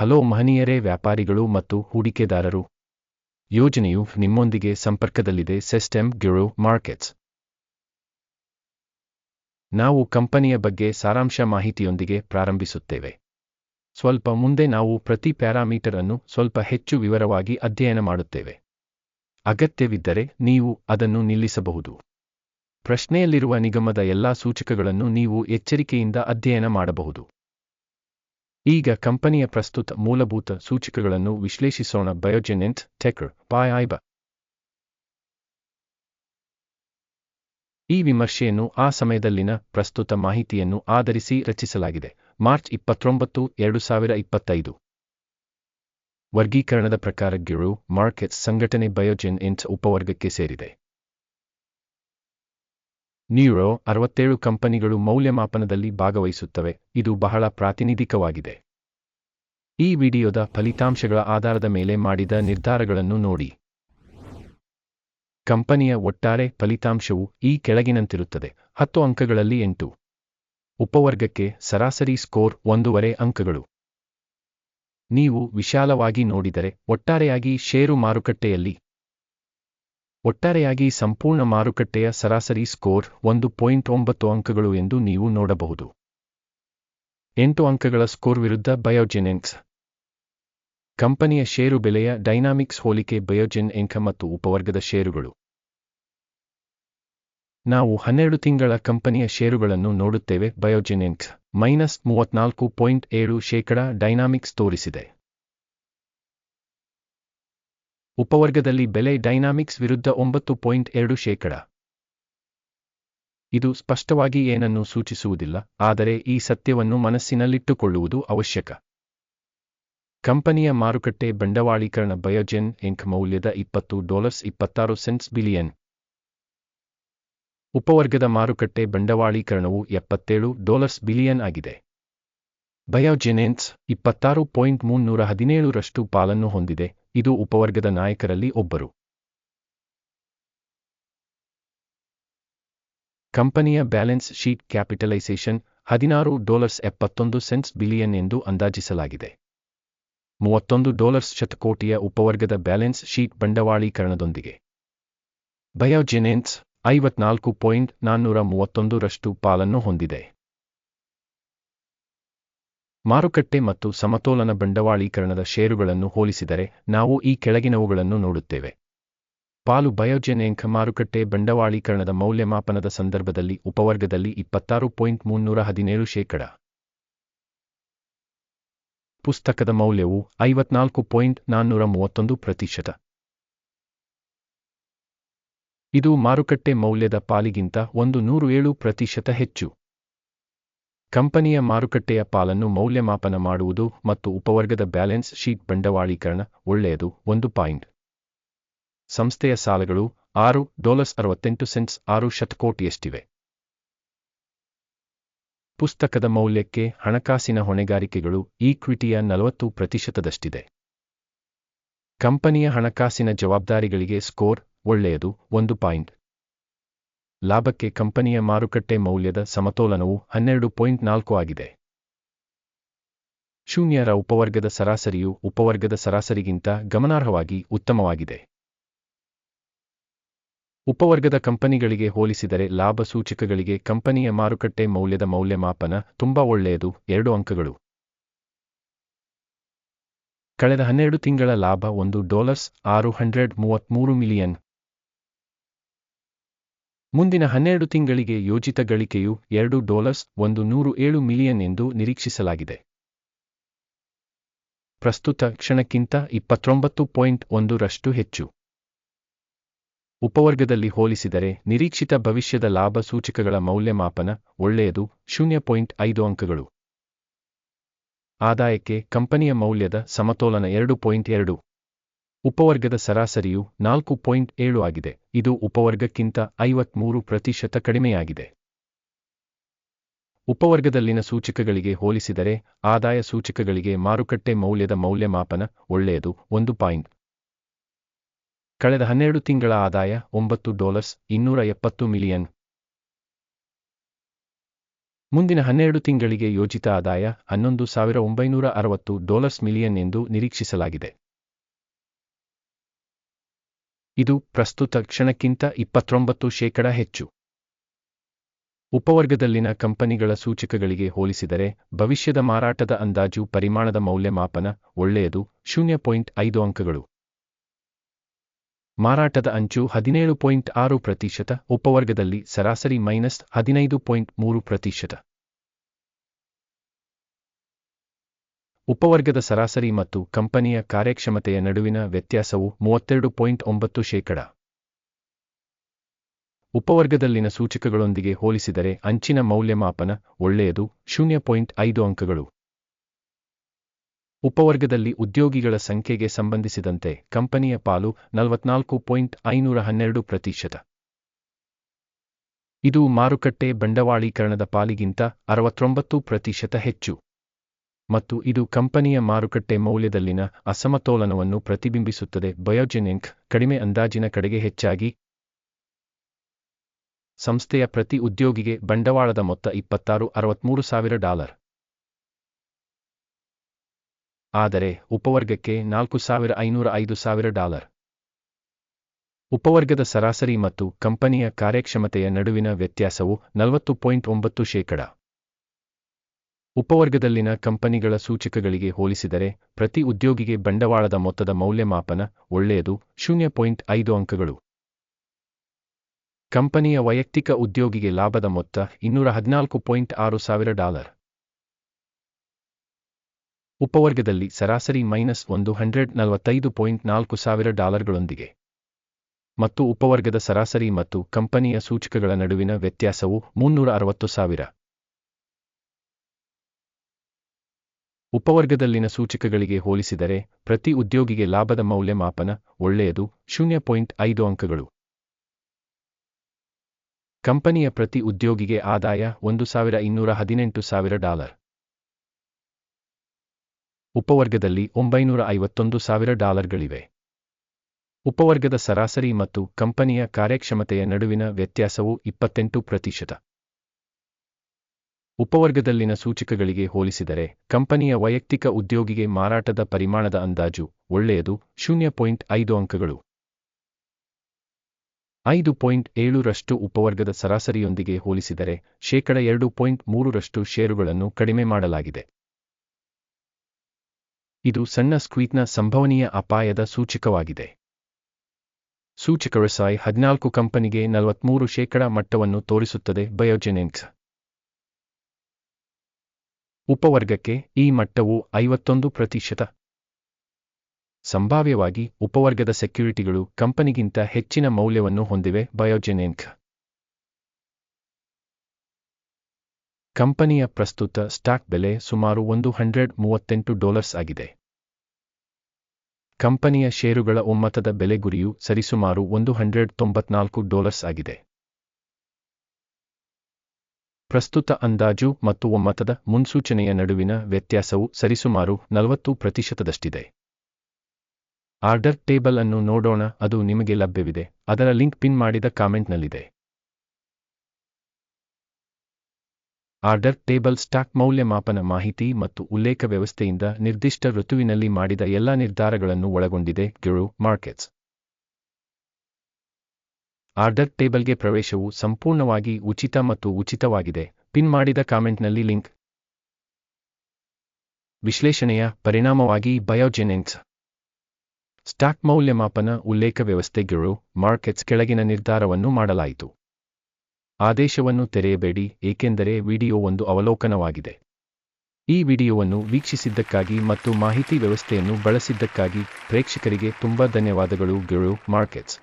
Hello ಮಹನೀಯರೇ, ವ್ಯಾಪಾರಿಗಳು ಮತ್ತು ಹೂಡಿಕೆದಾರರು. ಯೋಜನೆಯು ನಿಮ್ಮೊಂದಿಗೆ ಸಂಪರ್ಕದಲ್ಲಿದೆ, ಸಿಸ್ಟಮ್ ಗ್ಯುರೋ ಮಾರ್ಕೆಟ್ಸ್. ನಾವು ಕಂಪನಿಯ ಬಗ್ಗೆ ಸಾರಾಂಶ ಮಾಹಿತಿಯೊಂದಿಗೆ ಪ್ರಾರಂಭಿಸುತ್ತೇವೆ. ಸ್ವಲ್ಪ ಮುಂದೆ ನಾವು ಪ್ರತಿ ಪ್ಯಾರಾಮೀಟರ್ ಅನ್ನು ಸ್ವಲ್ಪ ಹೆಚ್ಚು ವಿವರವಾಗಿ ಅಧ್ಯಯನ ಮಾಡುತ್ತೇವೆ. ಅಗತ್ಯವಿದ್ದರೆ ನೀವು ಅದನ್ನು ನಿಲ್ಲಿಸಬಹುದು. ಪ್ರಶ್ನೆಯಲ್ಲಿರುವ ನಿಗಮದ ಎಲ್ಲಾ ಸೂಚಕಗಳನ್ನು ನೀವು ಎಚ್ಚರಿಕೆಯಿಂದ ಅಧ್ಯಯನ ಮಾಡಬಹುದು. ಈಗ ಕಂಪನಿಯ ಪ್ರಸ್ತುತ ಮೂಲಭೂತ ಸೂಚಕಗಳನ್ನು ವಿಶ್ಲೇಷಿಸೋಣ. ಬಯೋಜೆನೆಂಟ್ ಟೆಕ್ರ್ ಪಾಯ್ ಈ ವಿಮರ್ಶೆಯನ್ನು ಆ ಸಮಯದಲ್ಲಿನ ಪ್ರಸ್ತುತ ಮಾಹಿತಿಯನ್ನು ಆಧರಿಸಿ ರಚಿಸಲಾಗಿದೆ. ಮಾರ್ಚ್ ಇಪ್ಪತ್ತೊಂಬತ್ತು, ಎರಡು ಸಾವಿರ ಇಪ್ಪತ್ತೈದು. ವರ್ಗೀಕರಣದ ಪ್ರಕಾರ ಗಿರು ಮಾರ್ಕೆಟ್ಸ್ ಸಂಘಟನೆ ಬಯೋಜೆನ್ ಇಂಟ್ ಉಪವರ್ಗಕ್ಕೆ ಸೇರಿದೆ. ನ್ಯೂರೋ ಅರವತ್ತೇಳು ಕಂಪನಿಗಳು ಮೌಲ್ಯಮಾಪನದಲ್ಲಿ ಭಾಗವಹಿಸುತ್ತವೆ, ಇದು ಬಹಳ ಪ್ರಾತಿನಿಧಿಕವಾಗಿದೆ. ಈ ವಿಡಿಯೋದ ಫಲಿತಾಂಶಗಳ ಆಧಾರದ ಮೇಲೆ ಮಾಡಿದ ನಿರ್ಧಾರಗಳನ್ನು ನೋಡಿ. ಕಂಪನಿಯ ಒಟ್ಟಾರೆ ಫಲಿತಾಂಶವು ಈ ಕೆಳಗಿನಂತಿರುತ್ತದೆ, ಹತ್ತು ಅಂಕಗಳಲ್ಲಿ ಎಂಟು. ಉಪವರ್ಗಕ್ಕೆ ಸರಾಸರಿ ಸ್ಕೋರ್ ಒಂದೂವರೆ ಅಂಕಗಳು. ನೀವು ವಿಶಾಲವಾಗಿ ನೋಡಿದರೆ ಒಟ್ಟಾರೆಯಾಗಿ ಷೇರು ಮಾರುಕಟ್ಟೆಯಲ್ಲಿ ಒಟ್ಟಾರೆಯಾಗಿ ಸಂಪೂರ್ಣ ಮಾರುಕಟ್ಟೆಯ ಸರಾಸರಿ ಸ್ಕೋರ್ ಒಂದು ಪಾಯಿಂಟ್ ಒಂಬತ್ತು ಅಂಕಗಳು ಎಂದು ನೀವು ನೋಡಬಹುದು. ಎಂಟು ಅಂಕಗಳ ಸ್ಕೋರ್ ವಿರುದ್ಧ ಬಯೋಜೆನೆನ್ಸ್. ಕಂಪನಿಯ ಷೇರು ಬೆಲೆಯ ಡೈನಾಮಿಕ್ಸ್ ಹೋಲಿಕೆ ಬಯೋಜೆನ್ ಎಂಕ ಮತ್ತು ಉಪವರ್ಗದ ಷೇರುಗಳು. ನಾವು ಹನ್ನೆರಡು ತಿಂಗಳ ಕಂಪನಿಯ ಷೇರುಗಳನ್ನು ನೋಡುತ್ತೇವೆ ಬಯೋಜೆನೆನ್ಕ್ಸ್ ಮೈನಸ್ ಮೂವತ್ನಾಲ್ಕು ಪಾಯಿಂಟ್ ಏಳು ಶೇಕಡ ಡೈನಾಮಿಕ್ಸ್ ತೋರಿಸಿದೆ. ಉಪವರ್ಗದಲ್ಲಿ ಬೆಲೆ ಡೈನಾಮಿಕ್ಸ್ ವಿರುದ್ಧ ಒಂಬತ್ತು ಪಾಯಿಂಟ್ ಎರಡು ಶೇಕಡ. ಇದು ಸ್ಪಷ್ಟವಾಗಿ ಏನನ್ನೂ ಸೂಚಿಸುವುದಿಲ್ಲ, ಆದರೆ ಈ ಸತ್ಯವನ್ನು ಮನಸ್ಸಿನಲ್ಲಿಟ್ಟುಕೊಳ್ಳುವುದು ಅವಶ್ಯಕ. ಕಂಪನಿಯ ಮಾರುಕಟ್ಟೆ ಬಂಡವಾಳೀಕರಣ ಬಯೋಜೆನ್ ಎಂಕ್ ಮೌಲ್ಯದ ಇಪ್ಪತ್ತು ಡಾಲರ್ಸ್ ಇಪ್ಪತ್ತಾರು ಸೆಂಟ್ಸ್ ಬಿಲಿಯನ್. ಉಪವರ್ಗದ ಮಾರುಕಟ್ಟೆ ಬಂಡವಾಳೀಕರಣವು ಎಪ್ಪತ್ತೇಳು ಡಾಲರ್ಸ್ ಬಿಲಿಯನ್ ಆಗಿದೆ. ಬಯೋಜೆನೆನ್ಸ್ ಇಪ್ಪತ್ತಾರು ಪಾಯಿಂಟ್ ಮುನ್ನೂರ ಹದಿನೇಳರಷ್ಟು ಪಾಲನ್ನು ಹೊಂದಿದೆ ಇದು ಉಪವರ್ಗದ ನಾಯಕರಲ್ಲಿ ಒಬ್ಬರು. ಕಂಪನಿಯ ಬ್ಯಾಲೆನ್ಸ್ ಶೀಟ್ ಕ್ಯಾಪಿಟಲೈಸೇಷನ್ ಹದಿನಾರು ಡಾಲರ್ಸ್ ಎಪ್ಪತ್ತೊಂದು ಸೆಂಟ್ಸ್ ಬಿಲಿಯನ್ ಎಂದು ಅಂದಾಜಿಸಲಾಗಿದೆ. ಮೂವತ್ತೊಂದು ಡಾಲರ್ಸ್ ಶತಕೋಟಿಯ ಉಪವರ್ಗದ ಬ್ಯಾಲೆನ್ಸ್ ಶೀಟ್ ಬಂಡವಾಳೀಕರಣದೊಂದಿಗೆ. ಬಯೋಜೆನೆನ್ಸ್ ಐವತ್ನಾಲ್ಕು ಪಾಯಿಂಟ್ ನಾನ್ನೂರ ಮೂವತ್ತೊಂದರಷ್ಟು ಪಾಲನ್ನು ಹೊಂದಿದೆ. ಮಾರುಕಟ್ಟೆ ಮತ್ತು ಸಮತೋಲನ ಬಂಡವಾಳೀಕರಣದ ಷೇರುಗಳನ್ನು ಹೋಲಿಸಿದರೆ ನಾವು ಈ ಕೆಳಗಿನವುಗಳನ್ನು ನೋಡುತ್ತೇವೆ. ಪಾಲು ಬಯೋಜೆನೆಂಕ್ ಮಾರುಕಟ್ಟೆ ಬಂಡವಾಳೀಕರಣದ ಮೌಲ್ಯಮಾಪನದ ಸಂದರ್ಭದಲ್ಲಿ ಉಪವರ್ಗದಲ್ಲಿ ಇಪ್ಪತ್ತಾರು ಪಾಯಿಂಟ್ ಮುನ್ನೂರ ಹದಿನೇಳು ಶೇಕಡ. ಪುಸ್ತಕದ ಮೌಲ್ಯವು ಐವತ್ನಾಲ್ಕು ಪಾಯಿಂಟ್ ನಾನ್ನೂರ ಮೂವತ್ತೊಂದು ಪ್ರತಿಶತ. ಇದು ಮಾರುಕಟ್ಟೆ ಮೌಲ್ಯದ ಪಾಲಿಗಿಂತ ಒಂದು ನೂರು ಏಳು ಪ್ರತಿಶತ ಹೆಚ್ಚು. ಕಂಪನಿಯ ಮಾರುಕಟ್ಟೆಯ ಪಾಲನ್ನು ಮೌಲ್ಯಮಾಪನ ಮಾಡುವುದು ಮತ್ತು ಉಪವರ್ಗದ ಬ್ಯಾಲೆನ್ಸ್ ಶೀಟ್ ಬಂಡವಾಳೀಕರಣ ಒಳ್ಳೆಯದು. ಒಂದು ಪಾಯಿಂಟ್. ಸಂಸ್ಥೆಯ ಸಾಲಗಳು ಆರು ಡಾಲರ್ಸ್ ಅರವತ್ತೆಂಟು ಸೆಂಟ್ಸ್ ಆರು ಶತಕೋಟಿಯಷ್ಟಿವೆ. ಪುಸ್ತಕದ ಮೌಲ್ಯಕ್ಕೆ ಹಣಕಾಸಿನ ಹೊಣೆಗಾರಿಕೆಗಳು ಈಕ್ವಿಟಿಯ ನಲವತ್ತು ಪ್ರತಿಶತದಷ್ಟಿದೆ. ಕಂಪನಿಯ ಹಣಕಾಸಿನ ಜವಾಬ್ದಾರಿಗಳಿಗೆ ಸ್ಕೋರ್ ಒಳ್ಳೆಯದು. ಒಂದು ಪಾಯಿಂಟ್. ಲಾಭಕ್ಕೆ ಕಂಪನಿಯ ಮಾರುಕಟ್ಟೆ ಮೌಲ್ಯದ ಸಮತೋಲನವು ಹನ್ನೆರಡು ಪಾಯಿಂಟ್ ನಾಲ್ಕು ಆಗಿದೆ. ಶೂನ್ಯರ ಉಪವರ್ಗದ ಸರಾಸರಿಯು ಉಪವರ್ಗದ ಸರಾಸರಿಗಿಂತ ಗಮನಾರ್ಹವಾಗಿ ಉತ್ತಮವಾಗಿದೆ. ಉಪವರ್ಗದ ಕಂಪನಿಗಳಿಗೆ ಹೋಲಿಸಿದರೆ ಲಾಭ ಸೂಚಕಗಳಿಗೆ ಕಂಪನಿಯ ಮಾರುಕಟ್ಟೆ ಮೌಲ್ಯದ ಮೌಲ್ಯಮಾಪನ ತುಂಬಾ ಒಳ್ಳೆಯದು, ಎರಡು ಅಂಕಗಳು. ಕಳೆದ ಹನ್ನೆರಡು ತಿಂಗಳ ಲಾಭ ಒಂದು ಡಾಲರ್ಸ್ ಆರು ಹಂಡ್ರೆಡ್ ಮೂವತ್ತ್ಮೂರು ಮಿಲಿಯನ್. ಮುಂದಿನ ಹನ್ನೆರಡು ತಿಂಗಳಿಗೆ ಯೋಜಿತ ಗಳಿಕೆಯು ಎರಡು ಡಾಲರ್ಸ್ ಒಂದು ನೂರು ಏಳು ಮಿಲಿಯನ್ ಎಂದು ನಿರೀಕ್ಷಿಸಲಾಗಿದೆ. ಪ್ರಸ್ತುತ ಕ್ಷಣಕ್ಕಿಂತ ಇಪ್ಪತ್ತೊಂಬತ್ತು ಪಾಯಿಂಟ್ ಒಂದರಷ್ಟು ಹೆಚ್ಚು. ಉಪವರ್ಗದಲ್ಲಿ ಹೋಲಿಸಿದರೆ ನಿರೀಕ್ಷಿತ ಭವಿಷ್ಯದ ಲಾಭ ಸೂಚಕಗಳ ಮೌಲ್ಯಮಾಪನ ಒಳ್ಳೆಯದು ಶೂನ್ಯ ಪಾಯಿಂಟ್ ಐದು ಅಂಕಗಳು. ಆದಾಯಕ್ಕೆ ಕಂಪನಿಯ ಮೌಲ್ಯದ ಸಮತೋಲನ ಎರಡು ಪಾಯಿಂಟ್ ಎರಡು. ಉಪವರ್ಗದ ಸರಾಸರಿಯು ನಾಲ್ಕು ಪಾಯಿಂಟ್ ಏಳು ಆಗಿದೆ. ಇದು ಉಪವರ್ಗಕ್ಕಿಂತ ಐವತ್ಮೂರು ಪ್ರತಿಶತ ಕಡಿಮೆಯಾಗಿದೆ. ಉಪವರ್ಗದಲ್ಲಿನ ಸೂಚಕಗಳಿಗೆ ಹೋಲಿಸಿದರೆ ಆದಾಯ ಸೂಚಕಗಳಿಗೆ ಮಾರುಕಟ್ಟೆ ಮೌಲ್ಯದ ಮೌಲ್ಯಮಾಪನ ಒಳ್ಳೆಯದು. ಒಂದು ಪಾಯಿಂಟ್. ಕಳೆದ ಹನ್ನೆರಡು ತಿಂಗಳ ಆದಾಯ ಒಂಬತ್ತು ಡಾಲರ್ಸ್ ಇನ್ನೂರ ಎಪ್ಪತ್ತು ಮಿಲಿಯನ್. ಮುಂದಿನ ಹನ್ನೆರಡು ತಿಂಗಳಿಗೆ ಯೋಜಿತ ಆದಾಯ ಹನ್ನೊಂದು ಸಾವಿರ ಒಂಬೈನೂರ ಅರವತ್ತು ಡಾಲರ್ಸ್ ಮಿಲಿಯನ್ ಎಂದು ನಿರೀಕ್ಷಿಸಲಾಗಿದೆ. ಇದು ಪ್ರಸ್ತುತ ಕ್ಷಣಕ್ಕಿಂತ ಇಪ್ಪತ್ತೊಂಬತ್ತು ಶೇಕಡ ಹೆಚ್ಚು. ಉಪವರ್ಗದಲ್ಲಿನ ಕಂಪನಿಗಳ ಸೂಚಕಗಳಿಗೆ ಹೋಲಿಸಿದರೆ ಭವಿಷ್ಯದ ಮಾರಾಟದ ಅಂದಾಜು ಪರಿಮಾಣದ ಮೌಲ್ಯಮಾಪನ ಒಳ್ಳೆಯದು, ಶೂನ್ಯ ಪಾಯಿಂಟ್ ಐದು ಅಂಕಗಳು. ಮಾರಾಟದ ಅಂಚು ಹದಿನೇಳು ಪಾಯಿಂಟ್ ಆರು ಪ್ರತಿಶತ, ಉಪವರ್ಗದಲ್ಲಿ ಸರಾಸರಿ ಮೈನಸ್ ಹದಿನೈದು ಪಾಯಿಂಟ್ ಮೂರು ಪ್ರತಿಶತ. ಉಪವರ್ಗದ ಸರಾಸರಿ ಮತ್ತು ಕಂಪನಿಯ ಕಾರ್ಯಕ್ಷಮತೆಯ ನಡುವಿನ ವ್ಯತ್ಯಾಸವು ಮೂವತ್ತೆರಡು ಪಾಯಿಂಟ್ ಒಂಬತ್ತು ಶೇಕಡ. ಉಪವರ್ಗದಲ್ಲಿನ ಸೂಚಕಗಳೊಂದಿಗೆ ಹೋಲಿಸಿದರೆ ಅಂಚಿನ ಮೌಲ್ಯಮಾಪನ ಒಳ್ಳೆಯದು, ಶೂನ್ಯ ಪಾಯಿಂಟ್ ಐದು ಅಂಕಗಳು. ಉಪವರ್ಗದಲ್ಲಿ ಉದ್ಯೋಗಿಗಳ ಸಂಖ್ಯೆಗೆ ಸಂಬಂಧಿಸಿದಂತೆ ಕಂಪನಿಯ ಪಾಲು ನಲವತ್ನಾಲ್ಕು ಪಾಯಿಂಟ್ ಐನೂರ ಹನ್ನೆರಡು ಪ್ರತಿಶತ. ಇದು ಮಾರುಕಟ್ಟೆ ಬಂಡವಾಳೀಕರಣದ ಪಾಲಿಗಿಂತ ಅರವತ್ತೊಂಬತ್ತು ಪ್ರತಿಶತ ಹೆಚ್ಚು. ಮತ್ತು ಇದು ಕಂಪನಿಯ ಮಾರುಕಟ್ಟೆ ಮೌಲ್ಯದಲ್ಲಿನ ಅಸಮತೋಲನವನ್ನು ಪ್ರತಿಬಿಂಬಿಸುತ್ತದೆ. ಬಯೋಜೆನಿಂಕ್ ಕಡಿಮೆ ಅಂದಾಜಿನ ಕಡೆಗೆ ಹೆಚ್ಚಾಗಿ ಸಂಸ್ಥೆಯ ಪ್ರತಿ ಉದ್ಯೋಗಿಗೆ ಬಂಡವಾಳದ ಮೊತ್ತ ಇಪ್ಪತ್ತಾರು, ಅರವತ್ಮೂರು ಸಾವಿರ ಡಾಲರ್. ಆದರೆ ಉಪವರ್ಗಕ್ಕೆ ನಾಲ್ಕು ಸಾವಿರ ಐನೂರ ಐದು ಸಾವಿರ ಡಾಲರ್. ಉಪವರ್ಗದ ಸರಾಸರಿ ಮತ್ತು ಕಂಪನಿಯ ಕಾರ್ಯಕ್ಷಮತೆಯ ನಡುವಿನ ವ್ಯತ್ಯಾಸವು ನಲವತ್ತು ಪಾಯಿಂಟ್ ಒಂಬತ್ತು ಶೇಕಡ. ಉಪವರ್ಗದಲ್ಲಿನ ಕಂಪನಿಗಳ ಸೂಚಕಗಳಿಗೆ ಹೋಲಿಸಿದರೆ, ಪ್ರತಿ ಉದ್ಯೋಗಿಗೆ ಬಂಡವಾಳದ ಮೊತ್ತದ ಮೌಲ್ಯಮಾಪನ ಒಳ್ಳೆಯದು, ಶೂನ್ಯ ಪಾಯಿಂಟ್ ಐದು ಅಂಕಗಳು. ಕಂಪನಿಯ ವೈಯಕ್ತಿಕ ಉದ್ಯೋಗಿಗೆ ಲಾಭದ ಮೊತ್ತ ಇನ್ನೂರ ಹದಿನಾಲ್ಕು ಪಾಯಿಂಟ್ ಆರು ಸಾವಿರ ಡಾಲರ್. ಉಪವರ್ಗದಲ್ಲಿ ಸರಾಸರಿ ಮೈನಸ್ ಒಂದು ಹಂಡ್ರೆಡ್ ನಲವತ್ತೈದು ಪಾಯಿಂಟ್ ನಾಲ್ಕು ಸಾವಿರ ಡಾಲರ್ಗಳೊಂದಿಗೆ. ಮತ್ತು ಉಪವರ್ಗದ ಸರಾಸರಿ ಮತ್ತು ಕಂಪನಿಯ ಸೂಚಕಗಳ ನಡುವಿನ ವ್ಯತ್ಯಾಸವು ಮುನ್ನೂರ ಅರವತ್ತು ಸಾವಿರ. ಉಪವರ್ಗದಲ್ಲಿನ ಸೂಚಕಗಳಿಗೆ ಹೋಲಿಸಿದರೆ, ಪ್ರತಿ ಉದ್ಯೋಗಿಗೆ ಲಾಭದ ಮೌಲ್ಯಮಾಪನ ಒಳ್ಳೆಯದು, ಶೂನ್ಯ ಪಾಯಿಂಟ್ ಐದು ಅಂಕಗಳು. ಕಂಪನಿಯ ಪ್ರತಿ ಉದ್ಯೋಗಿಗೆ ಆದಾಯ ಒಂದು ಸಾವಿರ ಇನ್ನೂರ ಹದಿನೆಂಟು ಸಾವಿರ ಡಾಲರ್. ಉಪವರ್ಗದಲ್ಲಿ ಒಂಬೈನೂರ ಐವತ್ತೊಂದು ಸಾವಿರ ಡಾಲರ್ಗಳಿವೆ. ಉಪವರ್ಗದ ಸರಾಸರಿ ಮತ್ತು ಕಂಪನಿಯ ಕಾರ್ಯಕ್ಷಮತೆಯ ನಡುವಿನ ವ್ಯತ್ಯಾಸವು ಇಪ್ಪತ್ತೆಂಟು ಪ್ರತಿಶತ. ಉಪವರ್ಗದಲ್ಲಿನ ಸೂಚಕಗಳಿಗೆ ಹೋಲಿಸಿದರೆ, ಕಂಪನಿಯ ವೈಯಕ್ತಿಕ ಉದ್ಯೋಗಿಗೆ ಮಾರಾಟದ ಪರಿಮಾಣದ ಅಂದಾಜು ಒಳ್ಳೆಯದು, ಶೂನ್ಯ ಪಾಯಿಂಟ್ ಐದು ಅಂಕಗಳು. ಐದು ಪಾಯಿಂಟ್ ಏಳರಷ್ಟು ಉಪವರ್ಗದ ಸರಾಸರಿಯೊಂದಿಗೆ ಹೋಲಿಸಿದರೆ, ಶೇಕಡ ಎರಡು ಪಾಯಿಂಟ್ ಮೂರರಷ್ಟು ಷೇರುಗಳನ್ನು ಕಡಿಮೆ ಮಾಡಲಾಗಿದೆ. ಇದು ಸಣ್ಣ ಸ್ಕ್ವೀಟ್ನ ಸಂಭವನೀಯ ಅಪಾಯದ ಸೂಚಕವಾಗಿದೆ. ಸೂಚಕ ವ್ಯವಸಾಯ ಹದಿನಾಲ್ಕು ಕಂಪನಿಗೆ ನಲವತ್ಮೂರು ಶೇಕಡ ಮಟ್ಟವನ್ನು ತೋರಿಸುತ್ತದೆ ಬಯೋಜೆನಿಕ್ಸ್. ಉಪವರ್ಗಕ್ಕೆ ಈ ಮಟ್ಟವು ಐವತ್ತೊಂದು ಪ್ರತಿಶತ. ಸಂಭಾವ್ಯವಾಗಿ ಉಪವರ್ಗದ ಸೆಕ್ಯುರಿಟಿಗಳು ಕಂಪನಿಗಿಂತ ಹೆಚ್ಚಿನ ಮೌಲ್ಯವನ್ನು ಹೊಂದಿವೆ ಬಯೋಜೆನಿಕ್ ಕಂಪನಿಯ ಪ್ರಸ್ತುತ ಸ್ಟಾಕ್ ಬೆಲೆ ಸುಮಾರು ಒಂದು ಹಂಡ್ರೆಡ್ ಮೂವತ್ತೆಂಟು ಡಾಲರ್ಸ್ ಆಗಿದೆ. ಕಂಪನಿಯ ಷೇರುಗಳ ಒಮ್ಮತದ ಬೆಲೆ ಗುರಿಯು ಸರಿಸುಮಾರು ಒಂದು ಹಂಡ್ರೆಡ್ ತೊಂಬತ್ನಾಲ್ಕು ಡಾಲರ್ಸ್ ಆಗಿದೆ. ಪ್ರಸ್ತುತ ಅಂದಾಜು ಮತ್ತು ಒಮ್ಮತದ ಮುನ್ಸೂಚನೆಯ ನಡುವಿನ ವ್ಯತ್ಯಾಸವು ಸರಿಸುಮಾರು ನಲವತ್ತು ಪ್ರತಿಶತದಷ್ಟಿದೆ. ಆರ್ಡರ್ ಟೇಬಲ್ ಅನ್ನು ನೋಡೋಣ, ಅದು ನಿಮಗೆ ಲಭ್ಯವಿದೆ. ಅದರ ಲಿಂಕ್ ಪಿನ್ ಮಾಡಿದ ಕಾಮೆಂಟ್ನಲ್ಲಿದೆ. ಆರ್ಡರ್ ಟೇಬಲ್ ಸ್ಟಾಕ್ ಮೌಲ್ಯಮಾಪನ ಮಾಹಿತಿ ಮತ್ತು ಉಲ್ಲೇಖ ವ್ಯವಸ್ಥೆಯಿಂದ ನಿರ್ದಿಷ್ಟ ಋತುವಿನಲ್ಲಿ ಮಾಡಿದ ಎಲ್ಲಾ ನಿರ್ಧಾರಗಳನ್ನು ಒಳಗೊಂಡಿದೆ ಗಿರು ಮಾರ್ಕೆಟ್ಸ್. ಆರ್ಡರ್ ಟೇಬಲ್ಗೆ ಪ್ರವೇಶವು ಸಂಪೂರ್ಣವಾಗಿ ಉಚಿತ ಮತ್ತು ಉಚಿತವಾಗಿದೆ. ಪಿನ್ ಮಾಡಿದ ಕಾಮೆಂಟ್ನಲ್ಲಿ ಲಿಂಕ್. ವಿಶ್ಲೇಷಣೆಯ ಪರಿಣಾಮವಾಗಿ ಬಯೋಜೆನೆನ್ಸ್ ಸ್ಟಾಕ್ ಮೌಲ್ಯಮಾಪನ ಉಲ್ಲೇಖ ವ್ಯವಸ್ಥೆಗಳು ಮಾರ್ಕೆಟ್ಸ್ ಕೆಳಗಿನ ನಿರ್ಧಾರವನ್ನು ಮಾಡಲಾಯಿತು. ಆದೇಶವನ್ನು ತೆರೆಯಬೇಡಿ, ಏಕೆಂದರೆ ವಿಡಿಯೋ ಒಂದು ಅವಲೋಕನವಾಗಿದೆ. ಈ ವಿಡಿಯೋವನ್ನು ವೀಕ್ಷಿಸಿದ್ದಕ್ಕಾಗಿ ಮತ್ತು ಮಾಹಿತಿ ವ್ಯವಸ್ಥೆಯನ್ನು ಬಳಸಿದ್ದಕ್ಕಾಗಿ ಪ್ರೇಕ್ಷಕರಿಗೆ ತುಂಬಾ ಧನ್ಯವಾದಗಳು ಗುರು ಮಾರ್ಕೆಟ್ಸ್.